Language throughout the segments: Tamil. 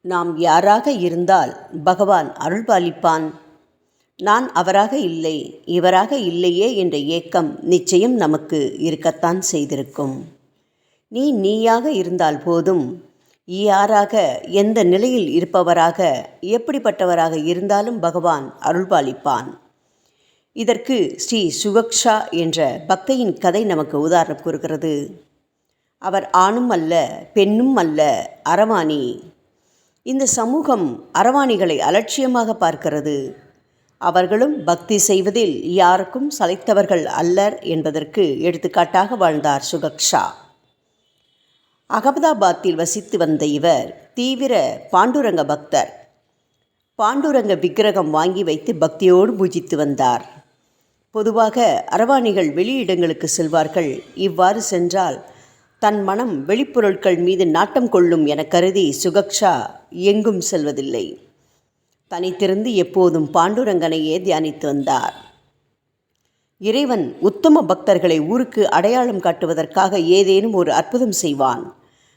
நாம் யாராக இருந்தால் பகவான் அருள்பாலிப்பான். நான் அவராக இல்லை இவராக இல்லையே என்ற ஏக்கம் நிச்சயம் நமக்கு இருக்கத்தான் செய்திருக்கும். நீ நீயாக இருந்தால் போதும் யாராக எந்த நிலையில் இருப்பவராக எப்படிப்பட்டவராக இருந்தாலும் பகவான் அருள்பாலிப்பான். இதற்கு ஸ்ரீ சுகக்ஷா என்ற பக்தையின் கதை நமக்கு உதாரணம் கூறுகிறது. அவர் ஆணும் அல்ல பெண்ணும் அல்ல அரவாணி. இந்த சமூகம் அரவாணிகளை அலட்சியமாக பார்க்கிறது. அவர்களும் பக்தி செய்வதில் யாருக்கும் சளைத்தவர்கள் அல்லர் என்பதற்கு எடுத்துக்காட்டாக வாழ்ந்தார் சுகக்ஷா. அகமதாபாத்தில் வசித்து வந்த இவர் தீவிர பாண்டுரங்க பக்தர். பாண்டுரங்க விக்கிரகம் வாங்கி வைத்து பக்தியோடு பூஜித்து வந்தார். பொதுவாக அரவாணிகள் வெளியிடங்களுக்கு செல்வார்கள். இவ்வாறு சென்றால் தன் மனம் வெளிப்பொருட்கள் மீது நாட்டம் கொள்ளும் என கருதி சுகக்ஷா எங்கும் செல்வதில்லை. தனித்திருந்து எப்போதும் பாண்டுரங்கனையே தியானித்து வந்தார். இறைவன் உத்தம பக்தர்களை ஊருக்கு அடையாளம் காட்டுவதற்காக ஏதேனும் ஒரு அற்புதம் செய்வான்.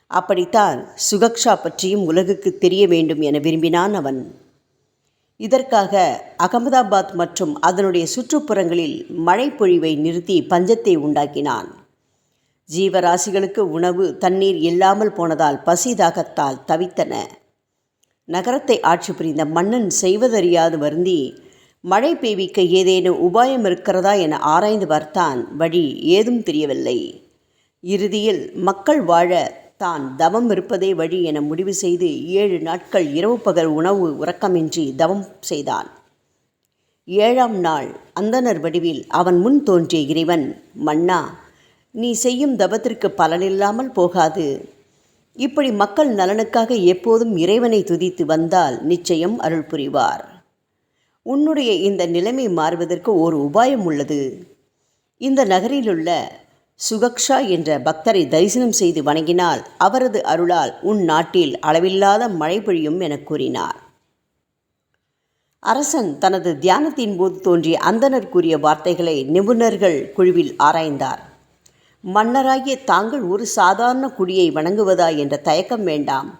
அப்படித்தான் சுகக்ஷா பற்றியும் உலகுக்கு தெரிய வேண்டும் என விரும்பினான் அவன். இதற்காக அகமதாபாத் மற்றும் அதனுடைய சுற்றுப்புறங்களில் மழை பொழிவை நிறுத்தி பஞ்சத்தை உண்டாக்கினான். ஜீவராசிகளுக்கு உணவு தண்ணீர் இல்லாமல் போனதால் பசி தாகத்தால் தவித்தன. நகரத்தை ஆட்சி புரிந்த மன்னன் செய்வதறியாது வருந்தி மழை பெய்விக்க ஏதேனும் உபாயம் இருக்கிறதா என ஆராய்ந்து பார்த்தான் வழி ஏதும் தெரியவில்லை. இறுதியில் மக்கள் வாழ தான் தவம் இருப்பதே வழி என முடிவு செய்து ஏழு நாட்கள் இரவு பகல் உணவு உறக்கமின்றி தவம் செய்தான். ஏழாம் நாள் அந்தனர் வடிவில் அவன் முன் தோன்றிய இறைவன் மன்னா நீ செய்யும் தபத்திற்கு பலனில்லாமல் போகாது. இப்படி மக்கள் நலனுக்காக எப்போதும் இறைவனை துதித்து வந்தால் நிச்சயம் அருள் புரிவார். உன்னுடைய இந்த நிலைமை மாறுவதற்கு ஒரு உபாயம் உள்ளது. இந்த நகரிலுள்ள சுகக்ஷா என்ற பக்தரை தரிசனம் செய்து வணங்கினால் அவரது அருளால் உன் நாட்டில் அளவில்லாத மழை பொழியும் என கூறினார். அரசன் தனது தியானத்தின் போது தோன்றிய அந்தனர் கூறிய வார்த்தைகளை நிபுணர்கள் குழுவில் ஆராய்ந்தார். மன்னராகிய தாங்கள் ஒரு சாதாரண குடியை வணங்குவதா என்ற தயக்கம் வேண்டாம்.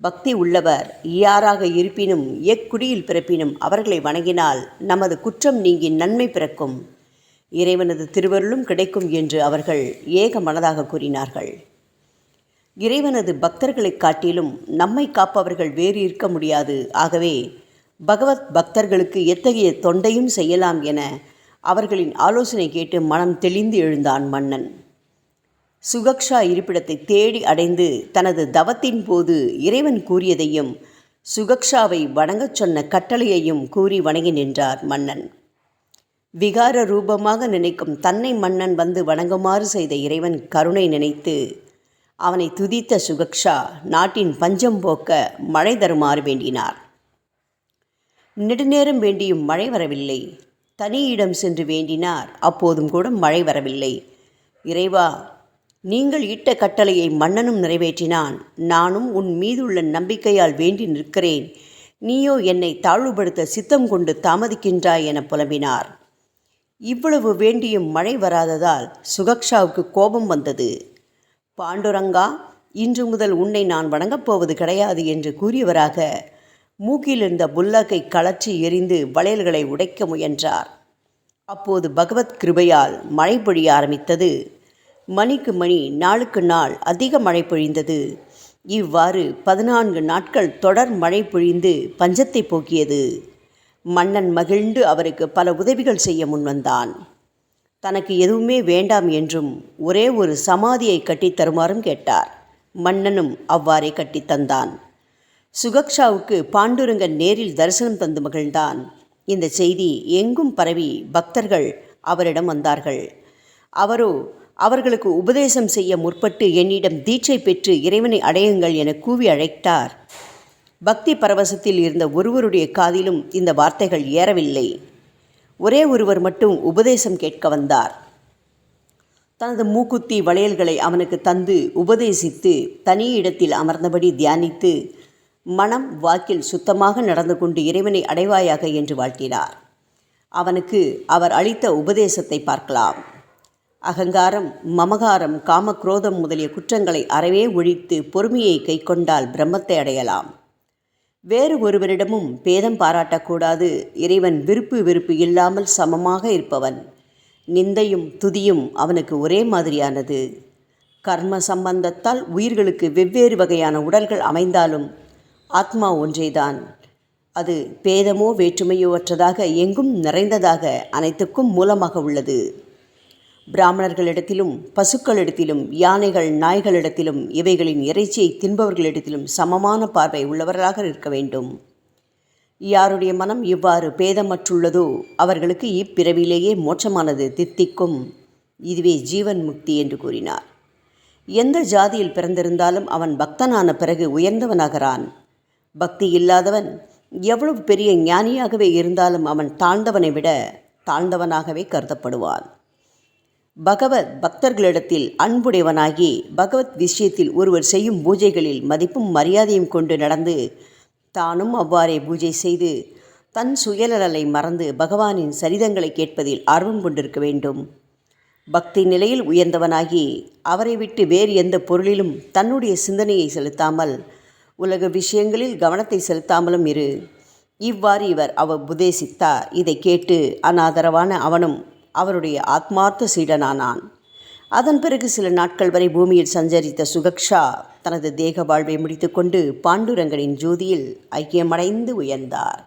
பக்தி உள்ளவர் யாராக இருப்பினும் எக்குடியில் பிறப்பினும் அவர்களை வணங்கினால் நமது குற்றம் நீங்கி நன்மை பிறக்கும். இறைவனது திருவருளும் கிடைக்கும் என்று அவர்கள் ஏக மனதாக கூறினார்கள். இறைவனது பக்தர்களைக் காட்டிலும் நம்மை காப்பவர்கள் வேறு இருக்க முடியாது. ஆகவே பகவத் பக்தர்களுக்கு எத்தகைய தொண்டையும் செய்யலாம் என அவர்களின் ஆலோசனை கேட்டு மனம் தெளிந்து எழுந்தான் மன்னன். சுகக்ஷா இருப்பிடத்தை தேடி அடைந்து தனது தவத்தின் போது இறைவன் கூறியதையும் சுகக்ஷாவை வணங்கச் சொன்ன கட்டளையையும் கூறி வணங்கி நின்றார் மன்னன். விகார ரூபமாக நினைக்கும் தன்னை மன்னன் வந்து வணங்குமாறு செய்த இறைவன் கருணை நினைத்து அவனை துதித்த சுகக்ஷா நாட்டின் பஞ்சம் போக்க மழை தருமாறு வேண்டினார். நெடுநேரம் வேண்டியும் மழை வரவில்லை. தனியிடம் சென்று வேண்டினார். அப்போதும் கூட மழை வரவில்லை. இறைவா நீங்கள் இட்ட கட்டளையை மன்னனும் நிறைவேற்றினான். நானும் உன் மீதுள்ள நம்பிக்கையால் வேண்டி நிற்கிறேன். நீயோ என்னை தாழ்வுபடுத்த சித்தம் கொண்டு தாமதிக்கின்றாய் என புலம்பினார். இவ்வளவு வேண்டியும் மழை வராததால் சுகக்ஷாவுக்கு கோபம் வந்தது. பாண்டுரங்கா இன்று முதல் உன்னை நான் வணங்கப் போவது கிடையாது என்று கூறியவராக மூக்கிலிருந்த புல்லாக்கை கலற்றி எரிந்து வளையல்களை உடைக்க முயன்றார். அப்போது பகவத் கிருபையால் மழை பொழிய ஆரம்பித்தது. மணிக்கு மணி நாளுக்கு நாள் அதிக மழை பொழிந்தது. இவ்வாறு பதினான்கு நாட்கள் தொடர் மழை பொழிந்து பஞ்சத்தை போக்கியது. மன்னன் மகிழ்ந்து அவருக்கு பல உதவிகள் செய்ய முன்வந்தான் தனக்கு எதுவுமே வேண்டாம் என்றும் ஒரே ஒரு சமாதியை கட்டி தருமாறும் கேட்டார். மன்னனும் அவ்வாறே கட்டித் தந்தான். சுகக்ஷாவுக்கு பாண்டுரங்கன் நேரில் தரிசனம் தந்து மகிழ்ந்தான். இந்த செய்தி எங்கும் பரவி பக்தர்கள் அவரிடம் வந்தார்கள். அவரோ அவர்களுக்கு உபதேசம் செய்ய முற்பட்டு என்னிடம் தீட்சை பெற்று இறைவனை அடையுங்கள் என கூவி அழைத்தார். பக்தி பரவசத்தில் இருந்த ஒருவருடைய காதிலும் இந்த வார்த்தைகள் ஏறவில்லை. ஒரே ஒருவர் மட்டும் உபதேசம் கேட்க வந்தார். தனது மூக்குத்தி வளையல்களை அவனுக்கு தந்து உபதேசித்து தனி இடத்தில் அமர்ந்தபடி தியானித்து மனம் வாக்கில் சுத்தமாக நடந்து கொண்டு இறைவனை அடைவாயாக என்று வாழ்த்தினார். அவனுக்கு அவர் அளித்த உபதேசத்தை பார்க்கலாம். அகங்காரம் மமகாரம் காமக்ரோதம் முதலிய குற்றங்களை அறவே ஒழித்து பொறுமையை கைக்கொண்டால் பிரம்மத்தை அடையலாம். வேறு ஒருவரிடமும் பேதம் பாராட்டக்கூடாது. இறைவன் விருப்பு விருப்பு இல்லாமல் சமமாக இருப்பவன். நிந்தையும் துதியும் அவனுக்கு ஒரே மாதிரியானது. கர்ம சம்பந்தத்தால் உயிர்களுக்கு வெவ்வேறு வகையான உடல்கள் அமைந்தாலும் ஆத்மா ஒன்றேதான். அது பேதமோ வேற்றுமையோ அற்றதாக எங்கும் நிறைந்ததாக அனைத்துக்கும் மூலமாக உள்ளது. பிராமணர்களிடத்திலும் பசுக்களிடத்திலும் யானைகள் நாய்களிடத்திலும் இவைகளின் இறைச்சியை தின்பவர்களிடத்திலும் சமமான பார்வை உள்ளவர்களாக இருக்க வேண்டும். யாருடைய மனம் இவ்வாறு பேதமற்றுள்ளதோ அவர்களுக்கு இப்பிறவிலேயே மோட்சமானது தித்திக்கும். இதுவே ஜீவன் முக்தி என்று கூறினார். எந்த ஜாதியில் பிறந்திருந்தாலும் அவன் பக்தனான பிறகு உயர்ந்தவனாகிறான். பக்தி இல்லாதவன் எவ்வளவு பெரிய ஞானியாகவே இருந்தாலும் அவன் தாழ்ந்தவனை விட தாழ்ந்தவனாகவே கருதப்படுவான். பகவத் பக்தர்களிடத்தில் அன்புடையவனாகி பகவத் விஷயத்தில் ஒருவர் செய்யும் பூஜைகளில் மதிப்பும் மரியாதையும் கொண்டு நடந்து தானும் அவ்வாறே பூஜை செய்து தன் சுயநலனை மறந்து பகவானின் சரிதங்களை கேட்பதில் ஆர்வம் கொண்டிருக்க வேண்டும். பக்தி நிலையில் உயர்ந்தவனாகி அவரை விட்டு வேறு எந்த பொருளிலும் தன்னுடைய சிந்தனையை செலுத்தாமல் உலக விஷயங்களில் கவனத்தை செலுத்தாமலும் இரு. இவ்வாறு இவர் அவ உபதேசித்தார். இதை கேட்டு அனாதரவான அவனும் அவருடைய ஆத்மார்த்த சீடனானான். அதன் பிறகு சில நாட்கள் வரை பூமியில் சஞ்சரித்த சுகக்ஷா தனது தேக வாழ்வை முடித்துக்கொண்டு பாண்டுரங்கனின் ஜோதியில் ஐக்கியமடைந்து உயர்ந்தார்.